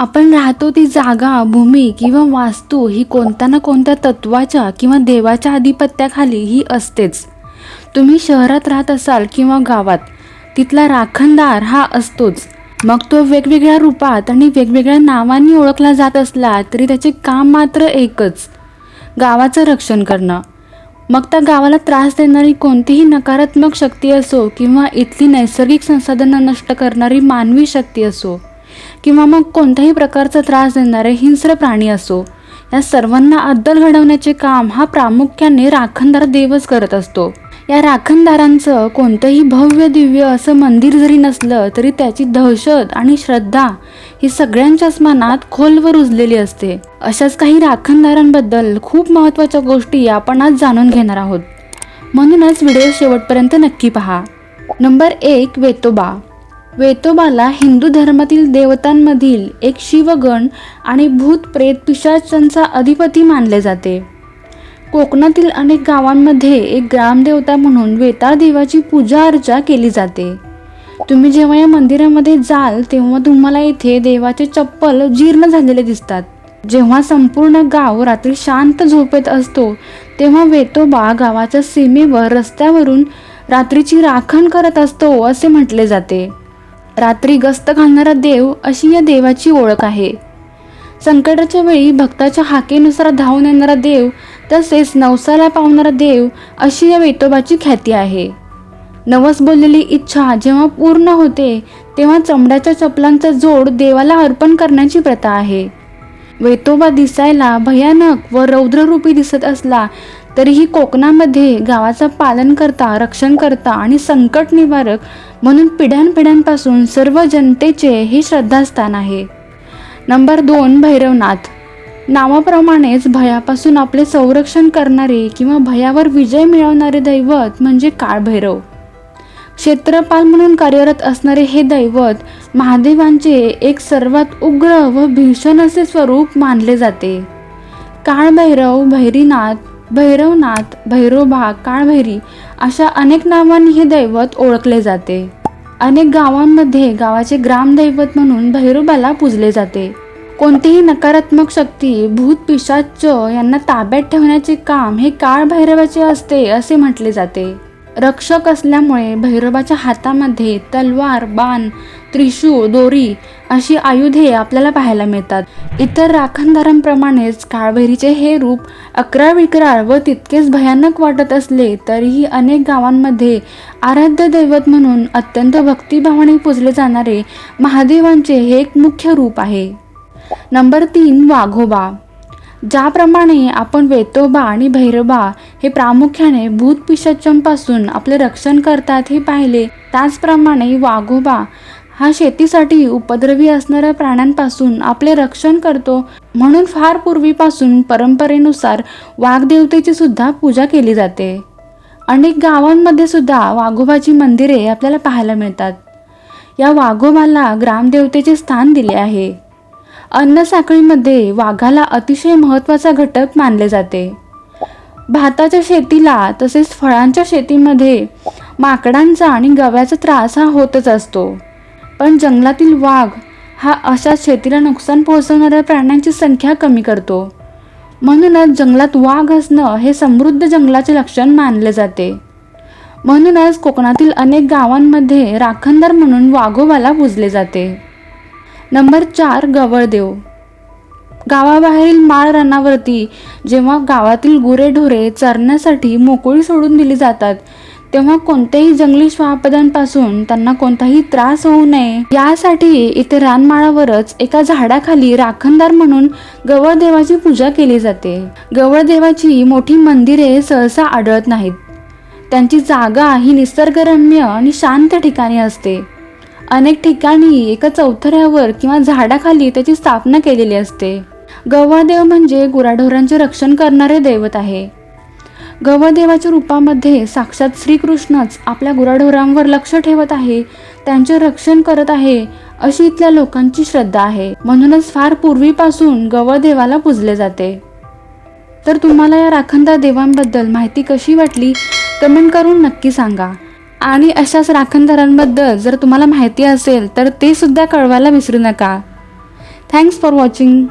आपण राहतो ती जागा भूमी किंवा वास्तू ही कोणत्या ना कोणत्या तत्वाच्या किंवा देवाच्या आधिपत्याखाली ही असतेच. तुम्ही शहरात राहत असाल किंवा गावात तिथला राखणदार हा असतोच. मग तो वेगवेगळ्या रूपात आणि वेगवेगळ्या नावांनी ओळखला जात असला तरी त्याचे काम मात्र एकच गावाचं रक्षण करणं. मग त्या गावाला त्रास देणारी कोणतीही नकारात्मक शक्ती असो किंवा इथली नैसर्गिक संसाधनं नष्ट करणारी मानवी शक्ती असो किंवा मग कोणत्याही प्रकारचा त्रास देणारे हिंस्र प्राणी असो या सर्वांना अद्दल घडवण्याचे काम हा प्रामुख्याने राखणदार देवच करत असतो. या राखणदारांचं कोणतंही भव्य दिव्य असं मंदिर जरी नसलं तरी त्याची दहशत आणि श्रद्धा ही सगळ्यांच्याच मनात खोलवर रुजलेली असते. अशाच काही राखणदारांबद्दल खूप महत्त्वाच्या गोष्टी आपण आज जाणून घेणार आहोत. म्हणूनच व्हिडिओ शेवटपर्यंत नक्की पहा. नंबर एक वेतोबा. वेतोबाला हिंदू धर्मातील देवतांमधील एक शिवगण आणि भूत प्रेत पिशाचांचा अधिपती मानले जाते. कोकणातील अनेक गावांमध्ये एक ग्रामदेवता म्हणून वेताळ देवाची पूजा अर्चा केली जाते. तुम्ही जेव्हा या मंदिरामध्ये जाल तेव्हा तुम्हाला इथे देवाचे चप्पल जीर्ण झालेले दिसतात. जेव्हा संपूर्ण गाव रात्री शांत झोपेत असतो तेव्हा वेतोबा गावाच्या सीमेवर रस्त्यावरून रात्रीची राखण करत असतो असे म्हटले जाते. रात्री गस्त घालणारा देव अशी या देवाची ओळख आहे. संकटाच्या वेळी भक्ताच्या हाकेनुसार धावून येणारा देव तसेच नवसाला पावणारा देव अशी या वेतोबाची ख्याती आहे. नवस बोललेली इच्छा जेव्हा पूर्ण होते तेव्हा चमड्याच्या चपलांचा जोड देवाला अर्पण करण्याची प्रथा आहे. वेतोबा दिसायला भयानक व रौद्ररूपी दिसत असला तरीही कोकणामध्ये गावाचा पालन करता रक्षण करता आणि संकट निवारक म्हणून पिढ्यानपिढ्यांपासून सर्व जनतेचे हे श्रद्धास्थान आहे. नंबर दोन भैरवनाथ. नावाप्रमाणेच भयापासून आपले संरक्षण करणारे किंवा भयावर विजय मिळवणारे दैवत म्हणजे काळभैरव. क्षेत्रपाल म्हणून कार्यरत असणारे हे दैवत महादेवांचे एक सर्वात उग्र व भीषण असे स्वरूप मानले जाते. काळभैरव भैरीनाथ भैरवनाथ भैरोबा काळभैरी अशा अनेक नावांनी हे दैवत ओळखले जाते. अनेक गावांमध्ये गावाचे ग्रामदैवत म्हणून भैरोबाला पूजले जाते. कोणतीही नकारात्मक शक्ती भूत पिशाच यांना ताब्यात ठेवण्याचे काम हे काळ भैरवाचे असते असे म्हटले जाते. रक्षक असल्यामुळे भैरवाच्या हातामध्ये तलवार बाण त्रिशूळ दोरी अशी आयुधे आपल्याला पाहायला मिळतात. इतर राखणदारांप्रमाणेच काळभैरीचे हे रूप अकरा विक्राळ व तितकेच भयानक वाटत असले तरीही अनेक गावांमध्ये आराध्य दैवत म्हणून अत्यंत भक्तिभावाने पूजले जाणारे महादेवांचे हे एक मुख्य रूप आहे. नंबर तीन वाघोबा. ज्याप्रमाणे आपण वेतोबा आणि भैरबा हे प्रामुख्याने भूतपिशाच्यांपासून आपले रक्षण करतात हे पाहिले त्याचप्रमाणे वाघोबा हा शेतीसाठी उपद्रवी असणाऱ्या प्राण्यांपासून आपले रक्षण करतो म्हणून फार पूर्वीपासून परंपरेनुसार वाघदेवतेची सुद्धा पूजा केली जाते. अनेक गावांमध्ये सुद्धा वाघोबाची मंदिरे आपल्याला पाहायला मिळतात. या वाघोबाला ग्रामदेवतेचे स्थान दिले आहे. अन्न साखळीमध्ये वाघाला अतिशय महत्त्वाचा घटक मानले जाते. भाताच्या शेतीला तसेच फळांच्या शेतीमध्ये माकडांचा आणि गव्याचा त्रास हा होतच असतो. पण जंगलातील वाघ हा अशा शेतीला नुकसान पोहोचवणाऱ्या प्राण्यांची संख्या कमी करतो. म्हणूनच जंगलात वाघ असणं हे समृद्ध जंगलाचे लक्षण मानले जाते. म्हणूनच कोकणातील अनेक गावांमध्ये राखणदार म्हणून वाघोबाला पूजले जाते. नंबर चार गवळदेव. गावाबाहेरील माळ रानावरती जेव्हा गावातील गुरेढोरे चरण्यासाठी मोकळी सोडून दिली जातात तेव्हा कोणत्याही जंगली श्वापदांपासून त्यांना कोणताही त्रास होऊ नये. यासाठी इथे रानमाळावरच एका झाडाखाली राखणदार म्हणून गवळदेवाची पूजा केली जाते. गवळदेवाची मोठी मंदिरे सहसा आढळत नाहीत. त्यांची जागा ही निसर्गरम्य आणि शांत ठिकाणी असते. अनेक ठिकाणी एका चौथऱ्यावर किंवा झाडाखाली त्याची स्थापना केलेली असते. गव्हादेव म्हणजे गुराढोरांचे रक्षण करणारे दैवत आहे. गव्हादेवाच्या रूपामध्ये साक्षात श्रीकृष्णच आपल्या गुराढोरांवर लक्ष ठेवत आहे त्यांचे रक्षण करत आहे अशी इथल्या लोकांची श्रद्धा आहे. म्हणूनच फार पूर्वीपासून गवळदेवाला पूजले जाते. तर तुम्हाला या राखंदा देवांबद्दल माहिती कशी वाटली? कमेंट करून नक्की सांगा. आणि अशाच राखणदारांबद्दल जर तुम्हाला माहिती असेल तर ते सुद्धा कळवायला विसरू नका. Thanks for watching